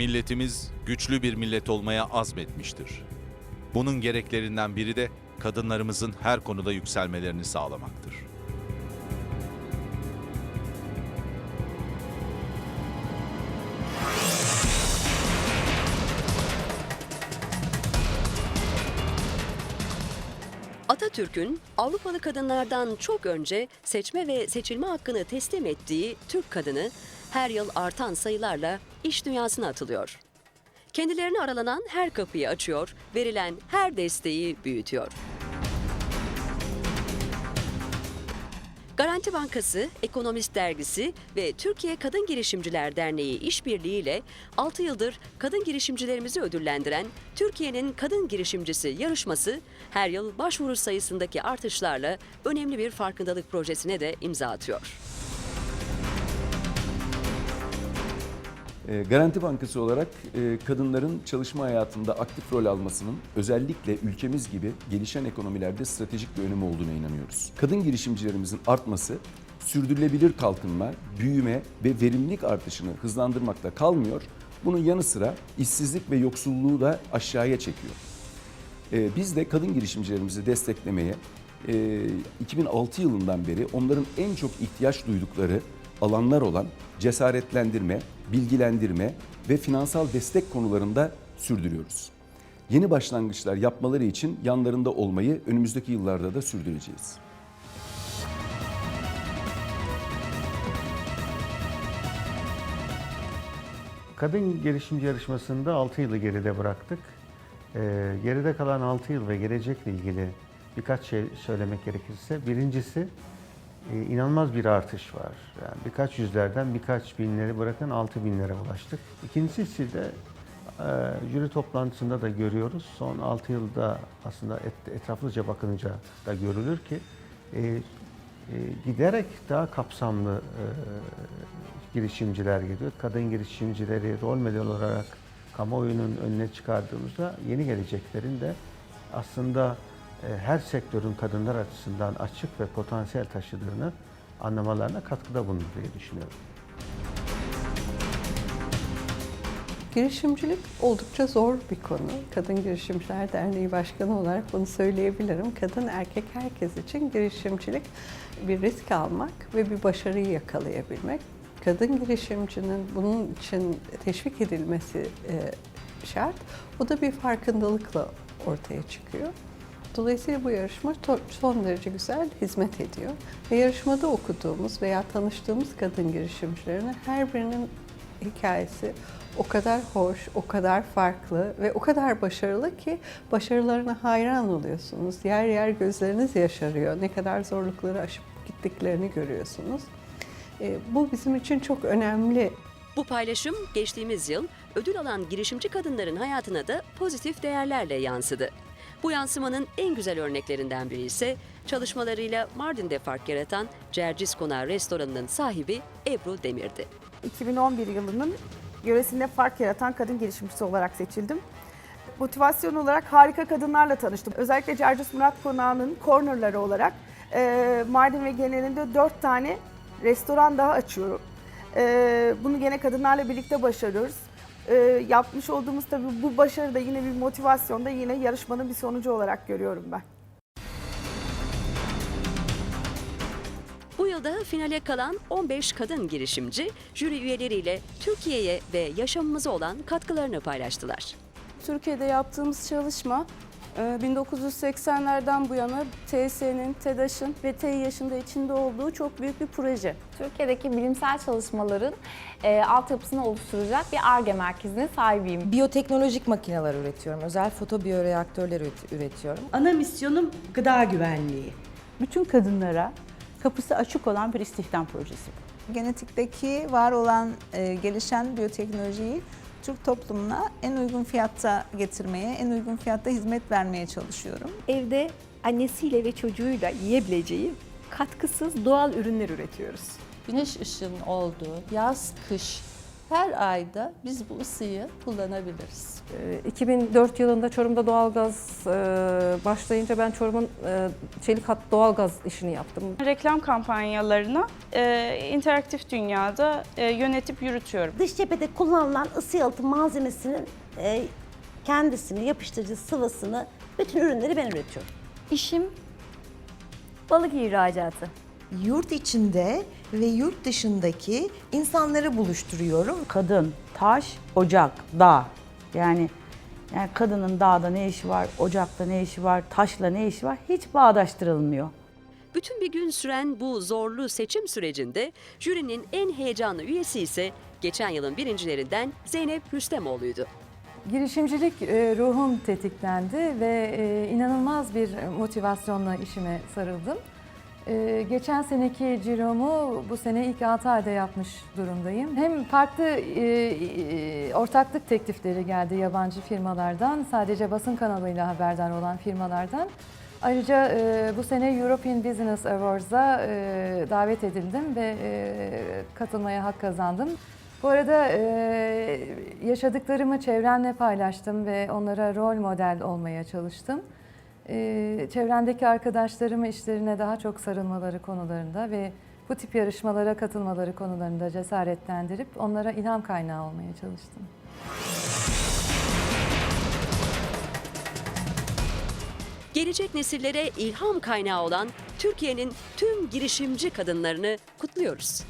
Milletimiz güçlü bir millet olmaya azmetmiştir. Bunun gereklerinden biri de kadınlarımızın her konuda yükselmelerini sağlamaktır. Atatürk'ün Avrupalı kadınlardan çok önce seçme ve seçilme hakkını teslim ettiği Türk kadını her yıl artan sayılarla iş dünyasına atılıyor. Kendilerine aralanan her kapıyı açıyor, verilen her desteği büyütüyor. Garanti Bankası, Ekonomist Dergisi ve Türkiye Kadın Girişimciler Derneği işbirliğiyle 6 yıldır kadın girişimcilerimizi ödüllendiren Türkiye'nin Kadın Girişimcisi yarışması her yıl başvuru sayısındaki artışlarla önemli bir farkındalık projesine de imza atıyor. Garanti Bankası olarak e, kadınların çalışma hayatında aktif rol almasının özellikle ülkemiz gibi gelişen ekonomilerde stratejik bir önemi olduğuna inanıyoruz. Kadın girişimcilerimizin artması sürdürülebilir kalkınma, büyüme ve verimlilik artışını hızlandırmakta kalmıyor. Bunun yanı sıra işsizlik ve yoksulluğu da aşağıya çekiyor. E, Biz de kadın girişimcilerimizi desteklemeye e, 2006 yılından beri onların en çok ihtiyaç duydukları alanlar olan cesaretlendirme, bilgilendirme ve finansal destek konularında sürdürüyoruz. Yeni başlangıçlar yapmaları için yanlarında olmayı önümüzdeki yıllarda da sürdüreceğiz. Kadın girişimci yarışmasında 6 yılı geride bıraktık. Ee, geride kalan 6 yıl ve gelecekle ilgili birkaç şey söylemek gerekirse, birincisi e, inanılmaz bir artış var. Yani birkaç yüzlerden birkaç binleri bırakın 6 binlere ulaştık. İkincisi de e, jüri toplantısında da görüyoruz. Son 6 yılda aslında et, etraflıca bakınca da görülür ki e, e, giderek daha kapsamlı e, girişimciler geliyor. Kadın girişimcileri rol model olarak kamuoyunun önüne çıkardığımızda yeni geleceklerin de aslında her sektörün kadınlar açısından açık ve potansiyel taşıdığını anlamalarına katkıda bulunur diye düşünüyorum. Girişimcilik oldukça zor bir konu. Kadın Girişimciler Derneği Başkanı olarak bunu söyleyebilirim. Kadın erkek herkes için girişimcilik bir risk almak ve bir başarıyı yakalayabilmek. Kadın girişimcinin bunun için teşvik edilmesi e, şart. O da bir farkındalıkla ortaya çıkıyor. Dolayısıyla bu yarışma son derece güzel hizmet ediyor. Ve yarışmada okuduğumuz veya tanıştığımız kadın girişimcilerin her birinin hikayesi o kadar hoş, o kadar farklı ve o kadar başarılı ki başarılarına hayran oluyorsunuz. Yer yer gözleriniz yaşarıyor. Ne kadar zorlukları aşıp gittiklerini görüyorsunuz. E, bu bizim için çok önemli. Bu paylaşım geçtiğimiz yıl ödül alan girişimci kadınların hayatına da pozitif değerlerle yansıdı. Bu yansımanın en güzel örneklerinden biri ise çalışmalarıyla Mardin'de fark yaratan Cercis Konağı restoranının sahibi Ebru Demir'di. 2011 yılının yöresinde fark yaratan kadın girişimcisi olarak seçildim. Motivasyon olarak harika kadınlarla tanıştım. Özellikle Cercus Murat Konağı'nın cornerları olarak e, Mardin ve genelinde 4 tane restoran daha açıyorum. E, bunu gene kadınlarla birlikte başarıyoruz. E, yapmış olduğumuz tabii bu başarı da yine bir motivasyon da yine yarışmanın bir sonucu olarak görüyorum ben. Bu yılda finale kalan 15 kadın girişimci jüri üyeleriyle Türkiye'ye ve yaşamımıza olan katkılarını paylaştılar. Türkiye'de yaptığımız çalışma 1980'lerden bu yana TSE'nin, TEDAŞ'ın ve TİH'in de içinde olduğu çok büyük bir proje. Türkiye'deki bilimsel çalışmaların e, altyapısını oluşturacak bir ARGE merkezine sahibiyim. Biyoteknolojik makineler üretiyorum. Özel fotobiyoreaktörler üret- üretiyorum. Ana misyonum gıda güvenliği. bütün kadınlara kapısı açık olan bir istihdam projesi. genetikteki var olan e, gelişen biyoteknolojiyi Türk toplumuna en uygun fiyatta getirmeye, en uygun fiyatta hizmet vermeye çalışıyorum. Evde annesiyle ve çocuğuyla yiyebileceği katkısız doğal ürünler üretiyoruz. Güneş ışığının olduğu yaz, kış Her ayda biz bu ısıyı kullanabiliriz. 2004 yılında Çorum'da doğalgaz e, başlayınca ben Çorum'un e, çelik hat doğalgaz işini yaptım. Reklam kampanyalarını e, interaktif dünyada yönetip yürütüyorum. Dış cephede kullanılan ısı yalıtım malzemesinin kendisini, yapıştırıcı sıvısını, bütün ürünleri ben üretiyorum. İşim balık ihracatı. Yurt içinde ve yurt dışındaki insanları buluşturuyorum. Kadın, taş, ocak, dağ. Yani yani kadının dağda ne işi var, ocakta ne işi var, taşla ne işi var hiç bağdaştırılmıyor. Bütün bir gün süren bu zorlu seçim sürecinde jürinin en heyecanlı üyesi ise geçen yılın birincilerinden Zeynep Rüstemoğlu'ydu. Girişimcilik e, ruhum tetiklendi ve e, inanılmaz bir motivasyonla işime sarıldım. E, Geçen seneki ciromu bu sene ilk 6 ayda yapmış durumdayım. Hem farklı e, e, ortaklık teklifleri geldi yabancı firmalardan, sadece basın kanalıyla haberdar olan firmalardan. Ayrıca e, bu sene European Business Awards'a e, davet edildim ve e, katılmaya hak kazandım. Bu arada e, yaşadıklarımı çevremle paylaştım ve onlara rol model olmaya çalıştım. E, çevremdeki arkadaşlarımı işlerine daha çok sarılmaları konularında ve bu tip yarışmalara katılmaları konularında cesaretlendirip onlara ilham kaynağı olmaya çalıştım. Gelecek nesillere ilham kaynağı olan Türkiye'nin tüm girişimci kadınlarını kutluyoruz.